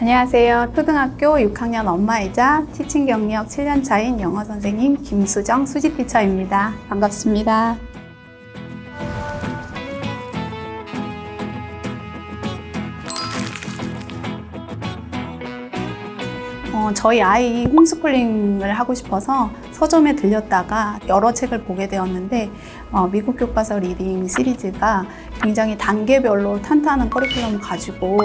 안녕하세요. 초등학교 6학년 엄마이자 티칭 경력 7년 차인 영어 선생님 김수정 수지 티처입니다. 반갑습니다. 어, 저희 아이 홈스쿨링을 하고 싶어서 서점에 들렸다가 여러 책을 보게 되었는데 어, 미국 교과서 리딩 시리즈가 굉장히 단계별로 탄탄한 커리큘럼을 가지고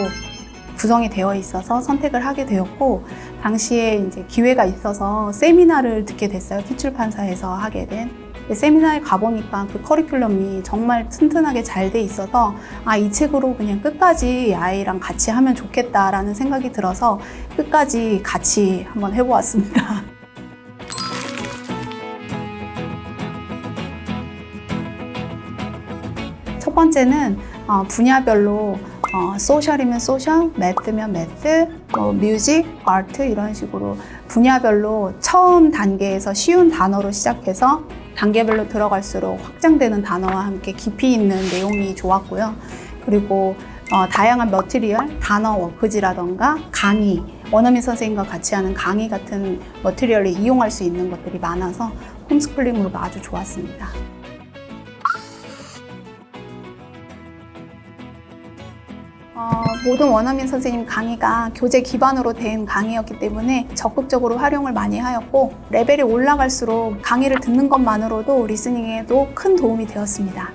구성이 되어 있어서 선택을 하게 되었고 당시에 이제 기회가 있어서 세미나를 듣게 됐어요. 티출판사에서 하게 된. 세미나에 가보니까 그 커리큘럼이 정말 튼튼하게 잘 돼 있어서 아, 이 책으로 그냥 끝까지 아이랑 같이 하면 좋겠다라는 생각이 들어서 끝까지 같이 한번 해보았습니다. 첫 번째는 어, 분야별로 어, 소셜이면 소셜, 매트면 매트, 뭐 뮤직, 아트 이런 식으로 분야별로 처음 단계에서 쉬운 단어로 시작해서 단계별로 들어갈수록 확장되는 단어와 함께 깊이 있는 내용이 좋았고요. 그리고 어, 다양한 머티리얼, 단어 워크지라던가 강의, 원어민 선생님과 같이 하는 강의 같은 머티리얼을 이용할 수 있는 것들이 많아서 홈스쿨링으로 아주 좋았습니다. 어, 모든 원어민 선생님 강의가 교재 기반으로 된 강의였기 때문에 적극적으로 활용을 많이 하였고 레벨이 올라갈수록 강의를 듣는 것만으로도 리스닝에도 큰 도움이 되었습니다.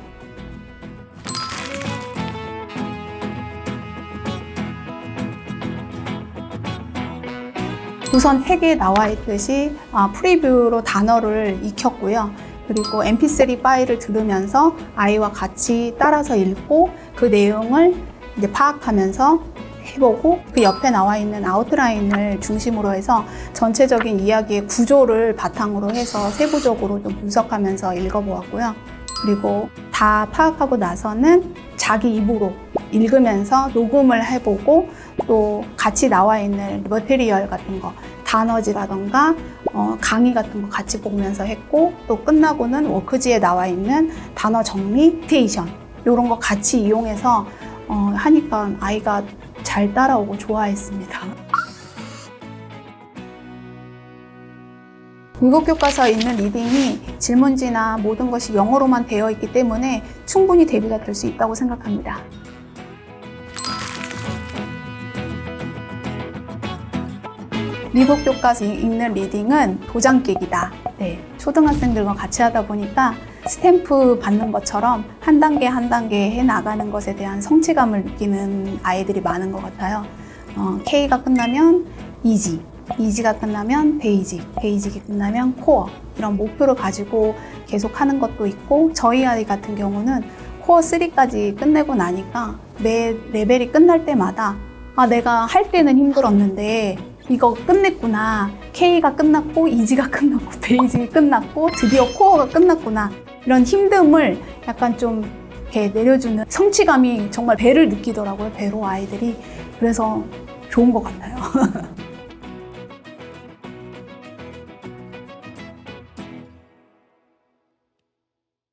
우선 책에 나와 있듯이 아, 프리뷰로 단어를 익혔고요. 그리고 mp3 파일을 들으면서 아이와 같이 따라서 읽고 그 내용을 이제 파악하면서 해보고 그 옆에 나와 있는 아웃라인을 중심으로 해서 전체적인 이야기의 구조를 바탕으로 해서 세부적으로 좀 분석하면서 읽어보았고요. 그리고 다 파악하고 나서는 자기 입으로 읽으면서 녹음을 해보고 또 같이 나와 있는 머테리얼 같은 거 단어지라던가 어, 강의 같은 거 같이 보면서 했고 또 끝나고는 워크지에 나와 있는 단어 정리, 테이션 이런 거 같이 이용해서 어, 하니까 아이가 잘 따라오고 좋아했습니다. 미국 교과서에 있는 리딩이 질문지나 모든 것이 영어로만 되어 있기 때문에 충분히 대비가 될 수 있다고 생각합니다. 미국 교과서 읽는 리딩은 도장 깨기다. 네, 초등학생들과 같이 하다 보니까 스탬프 받는 것처럼 한 단계 한 단계 해 나가는 것에 대한 성취감을 느끼는 아이들이 많은 것 같아요. 어, K가 끝나면 이지, 이지가 끝나면 베이직, 베이직이 끝나면 코어 이런 목표를 가지고 계속 하는 것도 있고 저희 아이 같은 경우는 코어 3까지 끝내고 나니까 매 레벨이 끝날 때마다 아 내가 할 때는 힘들었는데 이거 끝냈구나. K가 끝났고, 이지가 끝났고, 베이직이 끝났고, 드디어 코어가 끝났구나. 이런 힘듦을 약간 좀 이렇게 내려주는 성취감이 정말 배를 느끼더라고요. 배로 아이들이. 그래서 좋은 것 같아요.